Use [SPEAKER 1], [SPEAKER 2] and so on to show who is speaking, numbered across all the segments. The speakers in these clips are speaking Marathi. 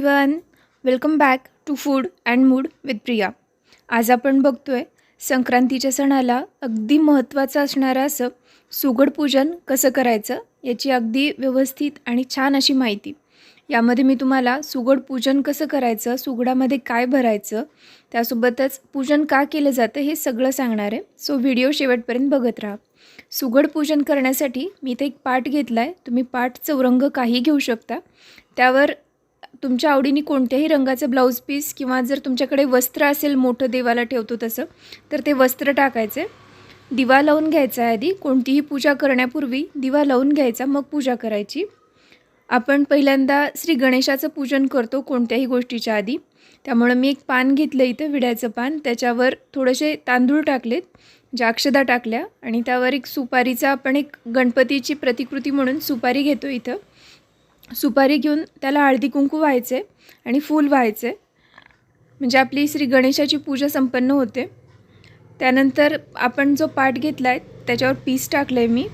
[SPEAKER 1] Hey everyone welcome back to food and mood with Priya आज आपण बघतो आहे संक्रांतीच्या सणाला अगदी महत्त्वाचं असणारं असं सुगड पूजन कसं करायचं याची अगदी व्यवस्थित आणि छान अशी माहिती. यामध्ये मी तुम्हाला सुगड पूजन कसं करायचं सुगडामध्ये काय भरायचं त्यासोबतच पूजन का केलं जातं हे सगळं सांगणार आहे. सो व्हिडिओ शेवटपर्यंत बघत राहा. सुगड पूजन करण्यासाठी मी इथे एक पाठ घेतला आहे तुम्ही पाठ चौरंग काही घेऊ शकता. त्यावर तुमच्या आवडीने कोणत्याही रंगाचं ब्लाऊज पीस किंवा जर तुमच्याकडे वस्त्र असेल मोठं देवाला ठेवतो तसं तर ते वस्त्र टाकायचे. दिवा लावून घ्यायचा आहे आधी. कोणतीही पूजा करण्यापूर्वी दिवा लावून घ्यायचा मग पूजा करायची. आपण पहिल्यांदा श्री गणेशाचं पूजन करतो कोणत्याही गोष्टीच्या आधी. त्यामुळं मी एक पान घेतलं इथं विड्याचं पान. त्याच्यावर थोडेसे तांदूळ टाकलेत ज्या अक्षदा टाकल्या. आणि त्यावर एक सुपारीचा आपण एक गणपतीची प्रतिकृती म्हणून सुपारी घेतो इथं. सुपारी घेऊन त्याला हळदी कुंकू व्हायचे आणि फूल व्हायचे. म्हणजे आपली श्री गणेशाची पूजा संपन्न होते. त्यानंतर आपण जो पाठ घेतला आहे त्याच्यावर पीस टाकलं आहे मी.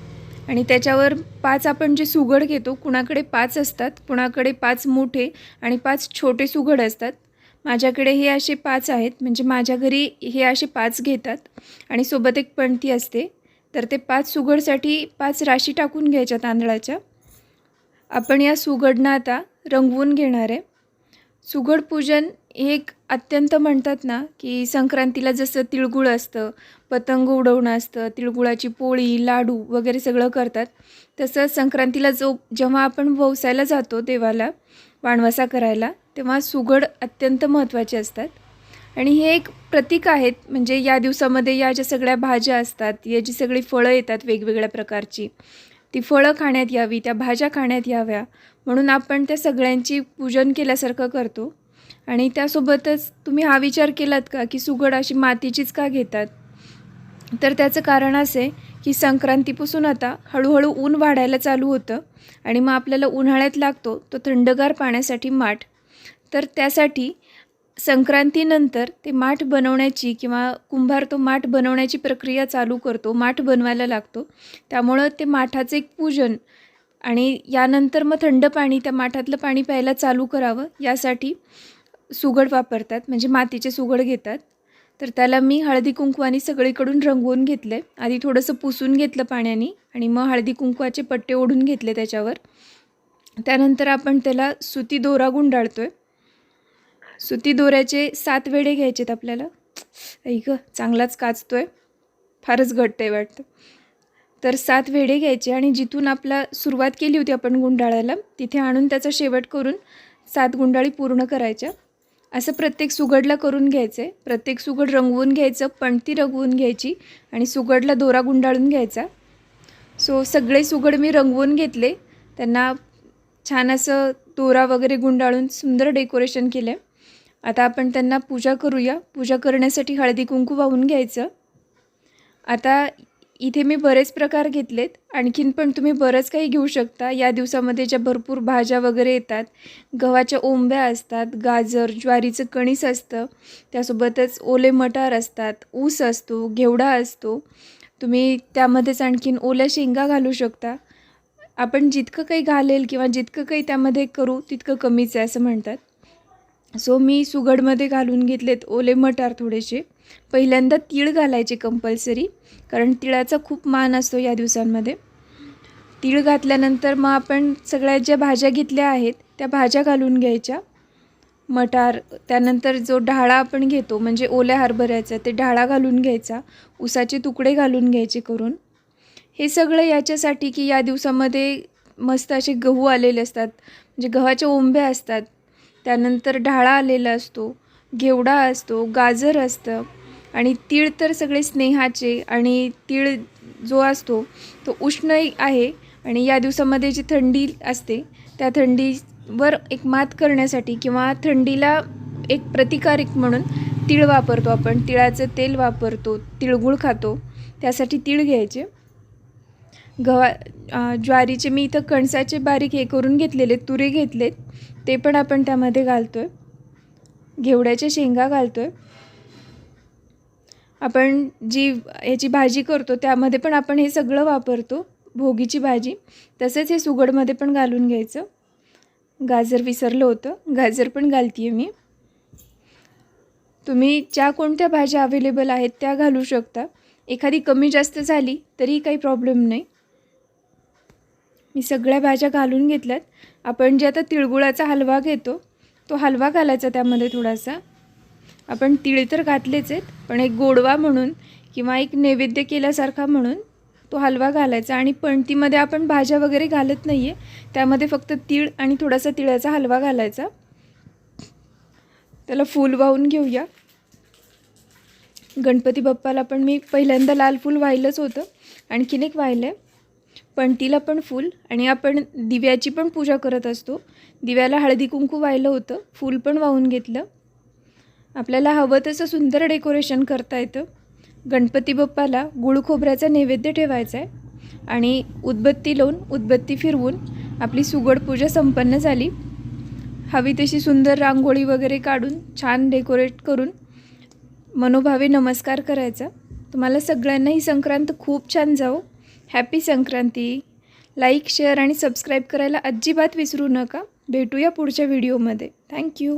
[SPEAKER 1] आणि त्याच्यावर पाच आपण जे सुगड घेतो कुणाकडे पाच असतात कुणाकडे पाच मोठे आणि पाच छोटे सुगड असतात. माझ्याकडे हे असे पाच आहेत म्हणजे माझ्या घरी हे असे पाच घेतात आणि सोबत एक पणती असते. तर ते पाच सुगडसाठी पाच राशी टाकून घ्यायच्या तांदळाच्या. आपण या सुगडनं आता रंगवून घेणार आहे. सुगड पूजन हे एक अत्यंत म्हणतात ना की संक्रांतीला जसं तिळगुळ असतं पतंग उडवणं असतं तिळगुळाची पोळी लाडू वगैरे सगळं करतात. तसं संक्रांतीला जो जेव्हा आपण ववसायला जातो देवाला वाणवासा करायला तेव्हा सुगड अत्यंत महत्त्वाचे असतात. आणि हे एक प्रतीक आहेत म्हणजे या दिवसामध्ये या ज्या सगळ्या भाज्या असतात या जी सगळी फळं येतात वेगवेगळ्या प्रकारची ती फळं खाण्यात यावी त्या भाज्या खाण्यात याव्या. म्हणून आपण त्या सगळ्यांची पूजन केल्यासारखं करतो. आणि त्यासोबतच तुम्ही हा विचार केलात का की सुगड अशी मातीचीच का घेतात? तर त्याचं कारण असे की संक्रांतीपासून आता हळूहळू ऊन वाढायला चालू होतं आणि मग आपल्याला उन्हाळ्यात लागतो तो थंडगार पाण्यासाठी माठ. तर त्यासाठी संक्रांतीनंतर ते माठ बनवण्याची किंवा कुंभार तो माठ बनवण्याची प्रक्रिया चालू करतो माठ बनवायला लागतो. त्यामुळं ते माठाचं एक पूजन आणि यानंतर मग थंड पाणी त्या माठातलं पाणी प्यायला चालू करावं. यासाठी सुगड वापरतात म्हणजे मातीचे सुगड घेतात. तर त्याला मी हळदी कुंकवानी सगळीकडून रंगवून घेतले आधी थोडंसं पुसून घेतलं पाण्याने आणि मग हळदी कुंकवाचे पट्टे ओढून घेतले त्याच्यावर. त्यानंतर आपण त्याला सुती दोरा गुंडाळतो आहे सुती दोऱ्याचे सात वेडे घ्यायचेत आपल्याला. ऐक चांगलाच काचतो आहे फारच घट्ट आहे वाटतं. तर सात वेडे घ्यायचे आणि जिथून आपला सुरुवात केली होती आपण गुंडाळायला तिथे आणून त्याचा शेवट करून सात गुंडाळी पूर्ण करायच्या. असं प्रत्येक सुगडला करून घ्यायचं. आहे प्रत्येक सुगड रंगवून घ्यायचं पणती रंगवून घ्यायची आणि सुगडला दोरा गुंडाळून घ्यायचा. सो सगळे सुगड मी रंगवून घेतले. त्यांना छान असं दोरा वगैरे गुंडाळून सुंदर डेकोरेशन केलं. आहे आता आपण त्यांना पूजा करूया. पूजा करण्यासाठी हळदी कुंकू वाहून घ्यायचं. आता इथे मी बरेच प्रकार घेतलेत. आणखीन पण तुम्ही बरंच काही घेऊ शकता. या दिवसामध्ये ज्या भरपूर भाज्या वगैरे येतात गव्हाच्या ओंब्या असतात गाजर ज्वारीचं कणीस असतं त्यासोबतच ओले मटार असतात ऊस असतो घेवडा असतो. तुम्ही त्यामध्येच आणखीन ओल्या शेंगा घालू शकता. आपण जितकं काही घालेल किंवा जितकं काही त्यामध्ये करू तितकं कमीच आहे असं म्हणतात. सो मी सुगडमध्ये घालून घेतलेत ओले मटार थोडेसे. पहिल्यांदा तीळ घालायचे कंपल्सरी कारण तिळाचा खूप मान असतो या दिवसांमध्ये. तीळ घातल्यानंतर मग आपण सगळ्या ज्या भाज्या घेतल्या आहेत त्या भाज्या घालून घ्यायच्या. मटार त्यानंतर जो ढाळा आपण घेतो म्हणजे ओल्या हरभऱ्याचा ते ढाळा घालून घ्यायचा उसाचे तुकडे घालून घ्यायचे करून. हे सगळं याच्यासाठी की या दिवसामध्ये मस्त असे गहू आलेले असतात म्हणजे गव्हाच्या ओंब्या असतात त्यानंतर ढाळा आलेला असतो घेवडा असतो गाजर असतं आणि तीळ तर सगळे स्नेहाचे आणि तीळ जो असतो तो उष्ण आहे आणि या दिवसामध्ये जी थंडी असते त्या थंडीवर एक मात करण्यासाठी किंवा थंडीला एक प्रतिकारिक म्हणून तीळ वापरतो आपण. तिळाचं तेल वापरतो तिळगुळ खातो त्यासाठी तीळ घ्यायचे. गव्हा ज्वारीचे मी इथं कणसाचे बारीक हे करून घेतलेले तुरे घेतलेत. ते पण आपण त्यामध्ये घालतो आहे घेवड्याच्या शेंगा घालतो आहे आपण जी याची भाजी करतो त्यामध्ये पण आपण हे सगळं वापरतो भोगीची भाजी. तसेच हे सुगडमध्ये पण घालून घ्यायचं. गाजर विसरलं होतं. गाजर पण घालते आहे मी. तुम्ही ज्या कोणत्या भाज्या अवेलेबल आहेत त्या घालू शकता. एखादी कमी जास्त झाली तरी काही प्रॉब्लेम नाही. मी सगळ्या भाज्या घालून घेतल्यात. आपण जे आता तिळगुळाचा हलवा घेतो तो हलवा घालायचा त्यामध्ये थोडासा. आपण तिळ तर घातलेच आहेत पण एक गोडवा म्हणून किंवा एक नैवेद्य केल्यासारखा म्हणून तो हलवा घालायचा. आणि पणतीमध्ये आपण भाज्या वगैरे घालत नाही आहे त्यामध्ये फक्त तीळ आणि थोडासा तिळाचा हलवा घालायचा. त्याला फूल वाहून घेऊया. गणपती बाप्पाला पण मी पहिल्यांदा लाल फूल वाहिलंच होतं. आणखीन एक वाहिलं आहे पणतीला पण फूल आणि आपण दिव्याची पण पूजा करत असतो. दिव्याला हळदी कुंकू वाहिलं होतं. फूल पण वाहून घेतलं. आपल्याला हवं तसं सुंदर डेकोरेशन करता येतं. गणपती बाप्पाला गुळ खोबऱ्याचा नैवेद्य ठेवायचा आहे. आणि उदबत्ती लावून उदबत्ती फिरवून आपली सुगड पूजा संपन्न झाली. हवी तशी सुंदर रांगोळी वगैरे काढून छान डेकोरेट करून मनोभावे नमस्कार करायचा. तुम्हाला सगळ्यांना ही संक्रांत खूप छान जाओ हॅपी संक्रांती. लाईक शेअर आणि सबस्क्राईब करायला अजिबात विसरू नका. भेटूया पुढच्या व्हिडिओमध्ये. थँक्यू.